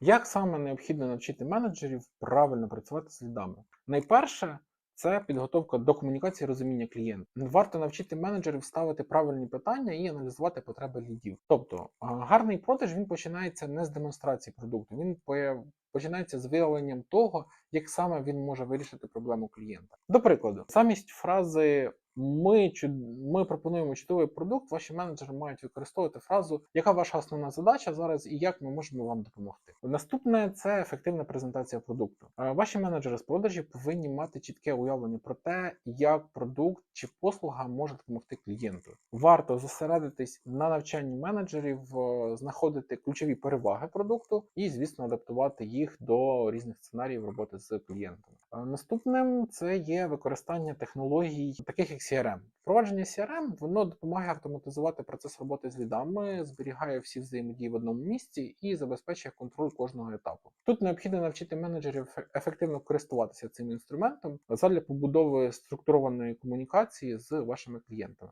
Як саме необхідно навчити менеджерів правильно працювати з лідами? Найперше. Це підготовка до комунікації розуміння клієнта. Варто навчити менеджерів ставити правильні питання і аналізувати потреби лідів. Тобто гарний продаж він починається не з демонстрації продукту, він починається з виявленням того, як саме він може вирішити проблему клієнта. До прикладу, замість фрази ми, ми пропонуємо чудовий продукт, ваші менеджери мають використовувати фразу, яка ваша основна задача зараз і як ми можемо вам допомогти. Наступне це ефективна презентація продукту. Е, Ваші менеджери з продажів повинні мати чітке уявлення про те, як продукт чи послуга може допомогти клієнту. Варто зосередитись на навчанні менеджерів, е, знаходити ключові переваги продукту і, звісно, адаптувати їх до різних сценаріїв роботи з клієнтами. Наступним це є використання технологій, таких як CRM. Впровадження CRM воно допомагає автоматизувати процес роботи з лідами, зберігає всі взаємодії в одному місці і забезпечує контроль кожного етапу. Тут необхідно навчити менеджерів ефективно користуватися цим інструментом задля побудови структурованої комунікації з вашими клієнтами.